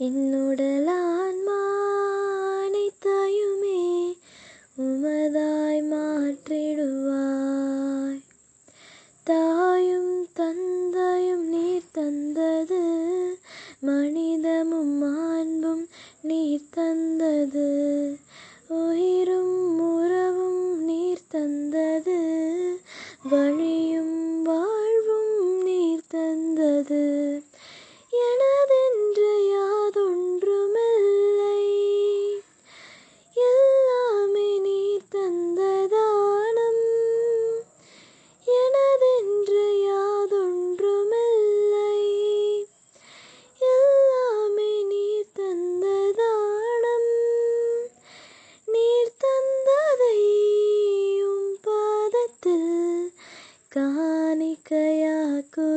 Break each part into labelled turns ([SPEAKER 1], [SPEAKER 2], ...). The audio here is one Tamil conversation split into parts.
[SPEAKER 1] என்னுடலான்மானைத்தையுமே உமதாய் மாற்றிடுவாய். தாயும் தந்தையும் நீர் தந்தது மனிதமும் மாண்பும் நீர் தந்தது உயிரும் உறவும் நீர் தந்தது வழியும் வாழ்வும் நீர் தந்தது எனதென்று யாதொன்றுமில்லை எல்லாமே நீர் தந்ததானம் எனதென்று யாதொன்றுமில்லை எல்லாமே நீர் தந்ததானம் நீர் தந்ததை உம் பாதத்தில்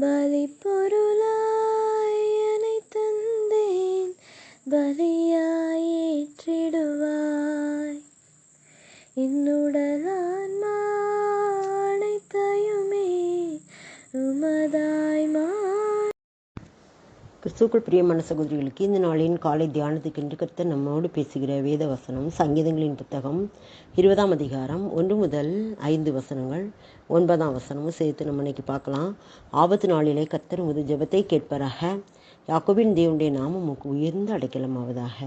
[SPEAKER 1] பலி பொருளாயனை தந்தேன் பலியாயேற்றிடுவாய் என்னுடலா
[SPEAKER 2] கிறிஸ்துக்குள் பிரியமான சகோதரிகளுக்கு இந்த நாளின் காலை தியானத்துக்கென்று கர்த்தர் நம்மோடு பேசுகிற வேத வசனம் சங்கீதங்களின் புத்தகம் இருபதாம் அதிகாரம் ஒன்று முதல் ஐந்து வசனங்கள் ஒன்பதாம் வசனமும் சேர்த்து நம்ம இன்னைக்கு பார்க்கலாம். ஆபத்து நாளிலே கர்த்தர் உமது ஜபத்தை கேட்பராக. யாக்கோபின் தேவனுடைய நாமம் உமக்கு உயர்ந்த அடைக்கலமாவதாக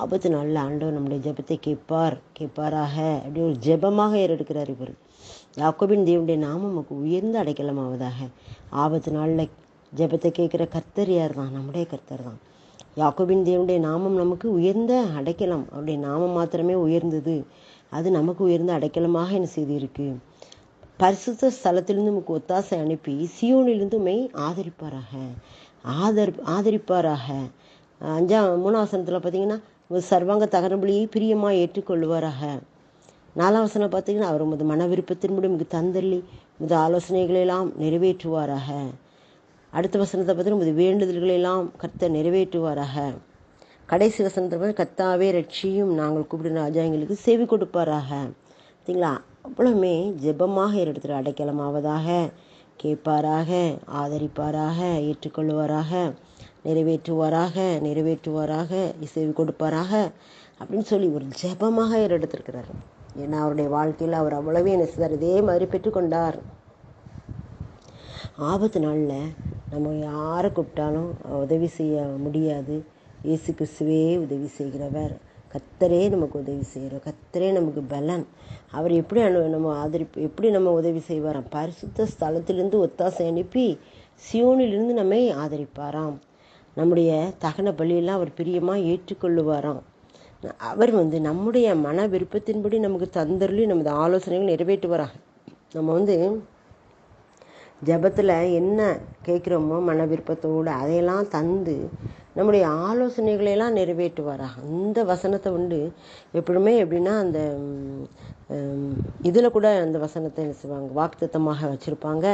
[SPEAKER 2] ஆபத்து நாளில் ஆண்டவர் நம்முடைய ஜெபத்தை கேட்பார் கேட்பாராக அப்படி ஒரு ஜெபமாக ஏறெடுக்கிறார் இவர். யாக்கோபின் தேவனுடைய நாமம் உமக்கு உயர்ந்த அடைக்கலமாவதாக ஆபத்து நாளில் ஜெபத்தை கேட்குற கர்த்தர் யார் தான் நம்முடைய கர்த்தர் தான் யாக்கோபின் தேவனுடைய நாமம் நமக்கு உயர்ந்த அடைக்கலம். அவருடைய நாமம் மாத்திரமே உயர்ந்தது. அது நமக்கு உயர்ந்த அடைக்கலமாக என்ன செய்திருக்கு? பரிசுத்த ஸ்தலத்திலிருந்து நமக்கு ஒத்தாசை அனுப்பி சியோனிலிருந்து மெய் ஆதரிப்பாராக. ஆதர் ஆதரிப்பாராக. அஞ்சாம் மூணாவசனத்தில் பார்த்தீங்கன்னா சர்வாங்க தகரபலியை பிரியமாக ஏற்றுக்கொள்வாராக நாலாவசனம் பார்த்தீங்கன்னா அவர் உமது மன விருப்பத்தின்படி உமக்கு தந்தள்ளி உமது ஆலோசனைகளெல்லாம் நிறைவேற்றுவாராக. அடுத்த வசனத்தை பார்த்து நமது வேண்டுதல்களை எல்லாம் கர்த்தர் நிறைவேற்றுவாராக. கடைசி வசனத்தை பார்த்து கர்த்தாவே ரட்சியும் நாங்கள் கூப்பிடுற ராஜா எங்களுக்கு செவி கொடுப்பாராக. பார்த்தீங்களா அவ்வளவுமே ஜெபமாக இடத்துல அடைக்கலமாவதாக கேட்பாராக ஆதரிப்பாராக ஏற்றுக்கொள்வாராக நிறைவேற்றுவாராக நிறைவேற்றுவாராக செவி கொடுப்பாராக அப்படின்னு சொல்லி ஒரு ஜெபமாக எடுத்திருக்கிறார் ஏன்னா அவருடைய வாழ்க்கையில் அவர் அவ்வளவே என்ன செய்தார்? இதே மாதிரி பெற்றுக்கொண்டார். ஆபத்து நாளில் நம்ம யாரை கூப்பிட்டாலும் உதவி செய்ய முடியாது. இயேசு கிறிஸ்துவே உதவி செய்கிறவர். கத்தரே நமக்கு உதவி செய்கிறோம் கத்தரே நமக்கு பலன். அவர் எப்படி அனு நம்ம ஆதரிப்பு எப்படி நம்ம உதவி செய்வாராம் பரிசுத்த ஸ்தலத்திலிருந்து ஒத்தாசை அனுப்பி சியோனிலிருந்து நம்மை ஆதரிப்பாராம். நம்முடைய தகன பலியெல்லாம் அவர் பிரியமாக ஏற்றுக்கொள்ளுவாராம். அவர் வந்து நம்முடைய மன விருப்பத்தின்படி நமக்கு தந்தருளி நமது ஆலோசனைகள் நிறைவேற்றுவாராக. நம்ம வந்து ஜபத்தில் என்ன கேட்குறோமோ மன விருப்பத்தோடு அதையெல்லாம் தந்து நம்முடைய ஆலோசனைகளையெல்லாம் நிறைவேற்றுவாராக. அந்த வசனத்தை உண்டு. எப்படியுமே எப்படின்னா அந்த இதில் கூட அந்த வசனத்தை என்ன செய்வாங்க? வாக்குத்தமாக வச்சுருப்பாங்க.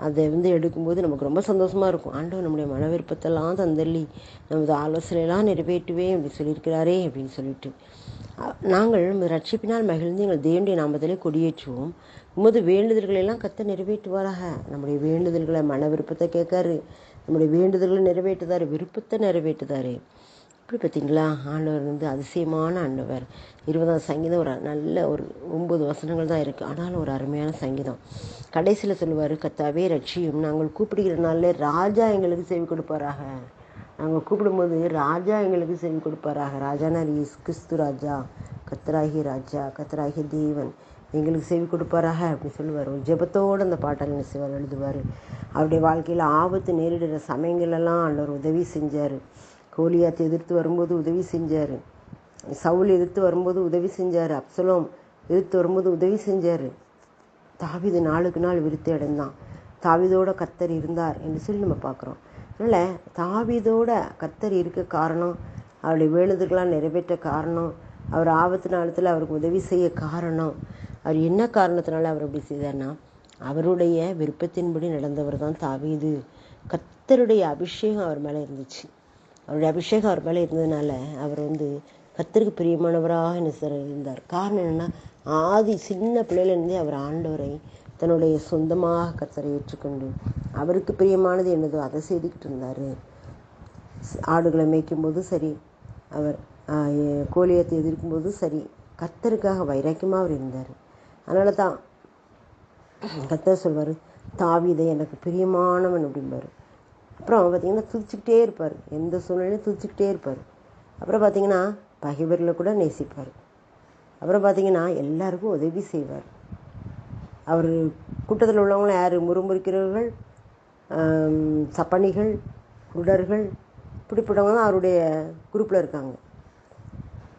[SPEAKER 2] அதை வந்து எடுக்கும்போது நமக்கு ரொம்ப சந்தோஷமாக இருக்கும். ஆண்டவர் நம்முடைய மன விருப்பத்தெல்லாம் தந்தள்ளி நமது ஆலோசனையெல்லாம் நிறைவேற்றுவேன் அப்படி சொல்லியிருக்கிறாரே அப்படின்னு சொல்லிட்டு. நாங்கள் ரட்சிப்பினால் மகிழ்ந்து எங்கள் தேவனுடைய நாமத்திலே கொடியேற்றுவோம். உமது வேண்டுதல்களை எல்லாம் கத்த நிறைவேற்றுவாராக. நம்முடைய வேண்டுதல்களை மன விருப்பத்தை கேட்காரு. நம்முடைய வேண்டுதல்களை நிறைவேற்றுதாரு. விருப்பத்தை நிறைவேற்றுதாரு. இப்படி பார்த்தீங்களா ஆண்டவர் வந்து அதிசயமான ஆண்டவர். இருபதாம் சங்கீதம் ஒரு நல்ல ஒரு ஒம்பது வசனங்கள் தான் இருக்குது ஆனாலும் ஒரு அருமையான சங்கீதம். கடைசியில் சொல்லுவார் கத்தாவே ரட்சியும் நாங்கள் கூப்பிடுகிற நாளில் ராஜா எங்களுக்கு செவி கொடுப்பாராக. நாங்கள் கூப்பிடும்போது ராஜா எங்களுக்கு செவி கொடுப்பாராக. ராஜானார் கிறிஸ்து ராஜா. கத்தராகி ராஜா கத்தராகி தேவன். எங்களுக்கு செவி கொடுப்பாராக. அப்படி சொல்லுவார். ஜெபத்தோடு அந்த பாட்டல் என்ன செய்வார் எழுதுவார். அவருடைய வாழ்க்கையில் ஆபத்து நேரிடுற சமயங்களெல்லாம் ஆண்டவர் உதவி செஞ்சார். கோலியாத் எதிர்த்து வரும்போது உதவி செஞ்சார். சவுல் எதிர்த்து வரும்போது உதவி செஞ்சார். அப்சலோம் எதிர்த்து வரும்போது உதவி செஞ்சார். தாவிது நாளுக்கு நாள் விருத்தி அடைந்தான். தாவிதோட கத்தர் இருந்தார் என்று சொல்லி நம்ம பார்க்குறோம். அதனால் தாவிதோட கத்தர் இருக்க காரணம் அவருடைய வேண்டுதல்களாம் நிறைவேற்ற காரணம் அவர் ஆபத்து நாளத்தில் அவருக்கு உதவி செய்ய காரணம் அவர் என்ன காரணத்தினால அவர் அப்படி செய்தார்னா அவருடைய விருப்பத்தின்படி நடந்தவர் தான் தாவீது. கத்தருடைய அபிஷேகம் அவர் மேலே இருந்துச்சு. அவருடைய அபிஷேகம் அவர் மேலே இருந்ததுனால அவர் வந்து கத்தருக்கு பிரியமானவராக என்ன இருந்தார். காரணம் என்னென்னா ஆதி சின்ன பிள்ளையிலேருந்தே அவர் ஆண்டவரை தன்னுடைய சொந்தமாக கத்தரை ஏற்றுக்கொண்டு அவருக்கு பிரியமானது என்னதோ அதை செய்துக்கிட்டு இருந்தார். ஆடுகளை மேய்க்கும்போது சரி அவர் கோழியத்தை எதிர்க்கும்போது சரி கத்தருக்காக வைராக்கியமாக அவர் இருந்தார். அதனால தான் கத்தர் சொல்வார் தாவிதை எனக்கு பிரியமானவன் அப்படிம்பார். அப்புறம் பார்த்திங்கன்னா துதிச்சுக்கிட்டே இருப்பார். எந்த சூழ்நிலையும் துதிச்சுக்கிட்டே இருப்பார். அப்புறம் பார்த்திங்கன்னா பகைவர்களை கூட நேசிப்பார். அப்புறம் பார்த்திங்கன்னா எல்லாருக்கும் உதவி செய்வார். அவர் கூட்டத்தில் உள்ளவங்களும் யார்? முறுமுறுக்கிறவர்கள் சப்பனிகள் குருடர்கள் இப்படிப்பட்டவங்க தான் அவருடைய குரூப்பில் இருக்காங்க.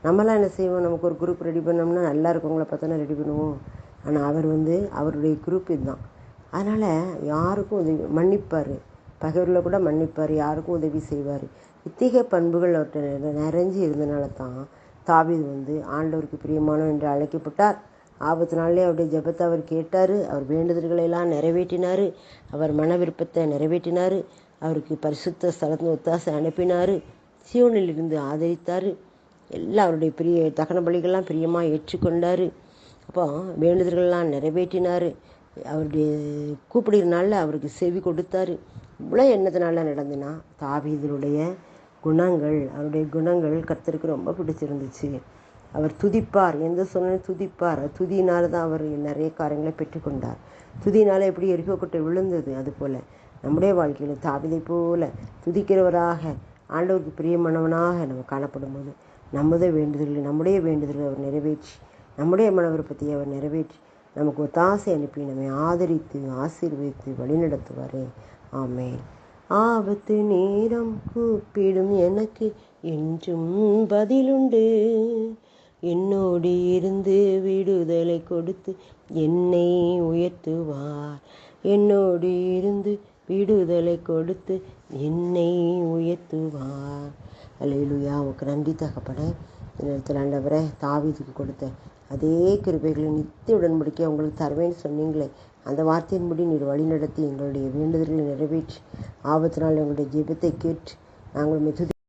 [SPEAKER 2] நம்மளாம் என்ன செய்வோம்? நமக்கு ஒரு குரூப் ரெடி பண்ணோம்னா நல்லா இருக்கவங்கள பார்த்தோன்னா ரெடி பண்ணுவோம். ஆனால் அவர் வந்து அவருடைய குரூப் இதுதான். அதனால் யாருக்கும் உதவி மன்னிப்பார். பகைவர்களை கூட மன்னிப்பார் யாருக்கும் உதவி செய்வார். இத்தகைய பண்புகள் அவர்கிட்ட நிறைஞ்சு இருந்தனால தான் தாவீது வந்து ஆண்டவருக்கு பிரியமானம் என்று அழைக்கப்பட்டார். ஆபத்து நாளிலே அவருடைய ஜெபத்தை அவர் கேட்டார். அவர் வேண்டுதல்களை எல்லாம் நிறைவேற்றினார். அவர் மன விருப்பத்தை நிறைவேற்றினார். அவருக்கு பரிசுத்த ஸ்தலத்தில் ஒத்தாசை அனுப்பினார். சியோனில் இருந்து ஆதரித்தார். எல்லாம் அவருடைய பிரிய தகன பலிகள்லாம் பிரியமாக ஏற்றுக்கொண்டார். அப்போ வேண்டுதல்கள்லாம் நிறைவேற்றினார். அவருடைய கூப்பிடுகிற நாளில் அவருக்கு செவி கொடுத்தாரு. இவ்வளோ எண்ணத்தினால நடந்துன்னா தாவீதனுடைய குணங்கள் அவருடைய குணங்கள் கர்த்தருக்கு ரொம்ப பிடிச்சிருந்துச்சு. அவர் துதிப்பார். எந்த சூழ்நிலையும் துதிப்பார். துதியினால தான் அவர் நிறைய காரியங்களை பெற்றுக்கொண்டார். துதியினால எப்படி எரிக்கொட்டை விழுந்தது? அதுபோல் நம்முடைய வாழ்க்கையில் தாவிதை போல துதிக்கிறவராக ஆண்டவருக்கு பிரியமானவனாக நம்ம காணப்படும் போது நம்முடைய வேண்டுதல்களை நம்முடைய வேண்டுதல்களை அவர் நிறைவேற்றி நம்முடைய மன விருப்பத்தை அவர் நிறைவேற்றி நமக்கு ஒத்தாசை அனுப்பி நம்மை ஆதரித்து ஆசீர்வதித்து வழிநடத்துவார். ஆமேன். ஆபத்து நேரம் கூப்பிடும் எனக்கு என்றும் பதிலுண்டு. என்னோடு இருந்து விடுதலை கொடுத்து என்னை உயர்த்துவார். என்னோடு இருந்து விடுதலை கொடுத்து என்னை உயர்த்துவார். அலையிலுயா உனக்கு நன்றி தகப்பட இந்த நேரத்தில் ஆண்டவரை தாவிதுக்கு கொடுத்த அதே கிருபைகளை நித்திய உடன்படிக்கை உங்களுக்கு தருவேன்னு சொன்னீங்களே. அந்த வார்த்தையின்படி நீர் வழிநடத்தி எங்களுடைய வேண்டுதல்களை நிறைவேற்றி ஆபத்தினால் எங்களுடைய ஜெபத்தை கேட்டு நாங்கள் மிகுதி